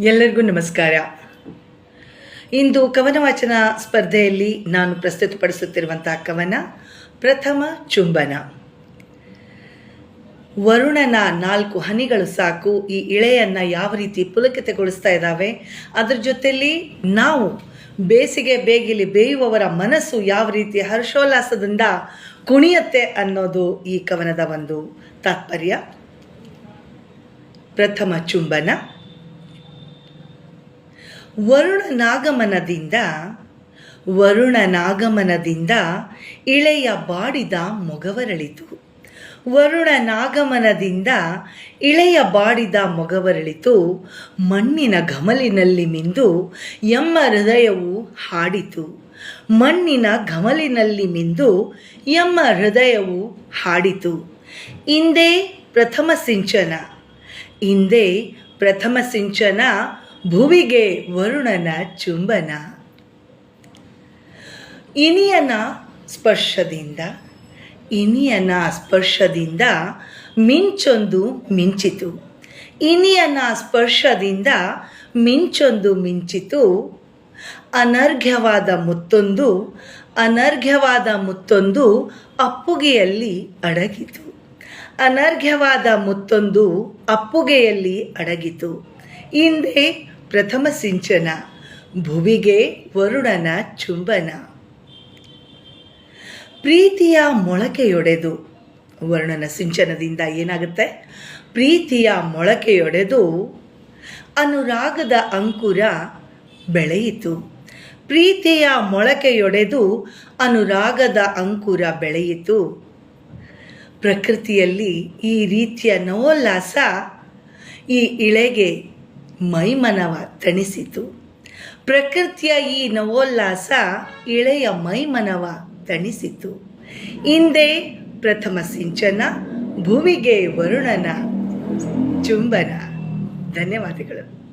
ಎಲ್ಲರಿಗೂ ನಮಸ್ಕಾರ. ಇಂದು ಕವನ ವಾಚನ ಸ್ಪರ್ಧೆಯಲ್ಲಿ ನಾನು ಪ್ರಸ್ತುತಪಡಿಸುತ್ತಿರುವಂತಹ ಕವನ ಪ್ರಥಮ ಚುಂಬನ. ವರುಣನ ನಾಲ್ಕು ಹನಿಗಳು ಸಾಕು, ಈ ಇಳೆಯನ್ನು ಯಾವ ರೀತಿ ಪುಲಕಿತಗೊಳಿಸ್ತಾ ಇದ್ದಾವೆ, ಅದರ ಜೊತೆಯಲ್ಲಿ ನಾವು ಬೇಸಿಗೆ ಬೇಗಿಲಿ ಬೇಯುವವರ ಮನಸ್ಸು ಯಾವ ರೀತಿ ಹರ್ಷೋಲ್ಲಾಸದಿಂದ ಕುಣಿಯತ್ತೆ ಅನ್ನೋದು ಈ ಕವನದ ಒಂದು ತಾತ್ಪರ್ಯ. ಪ್ರಥಮ ಚುಂಬನ. ವರುಣನಾಗಮನದಿಂದ ವರುಣನಾಗಮನದಿಂದ ಇಳೆಯ ಬಾಡಿದ ಮೊಗವರಳಿತು. ವರುಣನಾಗಮನದಿಂದ ಇಳೆಯ ಬಾಡಿದ ಮೊಗವರಳಿತು. ಮಣ್ಣಿನ ಘಮಲಿನಲ್ಲಿ ಮಿಂದು ಎಮ್ಮ ಹೃದಯವು ಹಾಡಿತು. ಮಣ್ಣಿನ ಘಮಲಿನಲ್ಲಿ ಮಿಂದು ಎಮ್ಮ ಹೃದಯವು ಹಾಡಿತು. ಇಂದೇ ಪ್ರಥಮ ಸಿಂಚನ. ಇಂದೇ ಪ್ರಥಮ ಸಿಂಚನ ಭುವಿಗೆ ವರುಣನ ಚುಂಬನ. ಇನಿಯನ ಸ್ಪರ್ಶದಿಂದ ಇನಿಯನ ಸ್ಪರ್ಶದಿಂದ ಮಿಂಚೊಂದು ಮಿಂಚಿತು. ಇನಿಯನ ಸ್ಪರ್ಶದಿಂದ ಮಿಂಚೊಂದು ಮಿಂಚಿತು. ಅನರ್ಘ್ಯವಾದ ಮುತ್ತೊಂದು ಅನರ್ಘ್ಯವಾದ ಮುತ್ತೊಂದು ಅಪ್ಪುಗೆಯಲ್ಲಿ ಅಡಗಿತು. ಅನರ್ಘ್ಯವಾದ ಮುತ್ತೊಂದು ಅಪ್ಪುಗೆಯಲ್ಲಿ ಅಡಗಿತು. ಹಿಂದೆ ಪ್ರಥಮ ಸಿಂಚನ, ಭುವಿಗೆ ವರುಣನ ಚುಂಬನ. ಪ್ರೀತಿಯ ಮೊಳಕೆಯೊಡೆದು, ವರ್ಣನ ಸಿಂಚನದಿಂದ ಏನಾಗುತ್ತೆ? ಪ್ರೀತಿಯ ಮೊಳಕೆಯೊಡೆದು ಅನುರಾಗದ ಅಂಕುರ ಬೆಳೆಯಿತು. ಪ್ರೀತಿಯ ಮೊಳಕೆಯೊಡೆದು ಅನುರಾಗದ ಅಂಕುರ ಬೆಳೆಯಿತು. ಪ್ರಕೃತಿಯಲ್ಲಿ ಈ ರೀತಿಯ ನವೋಲ್ಲಾಸ ಈ ಇಳೆಗೆ ಮೈಮನವ ತಣಿಸಿತು. ಪ್ರಕೃತಿಯ ಈ ನವೋಲ್ಲಾಸ ಇಳೆಯ ಮೈಮನವ ತಣಿಸಿತು. ಹಿಂದೆ ಪ್ರಥಮ ಸಿಂಚನ ಭೂಮಿಗೆ ವರುಣನ ಚುಂಬನ. ಧನ್ಯವಾದಗಳು.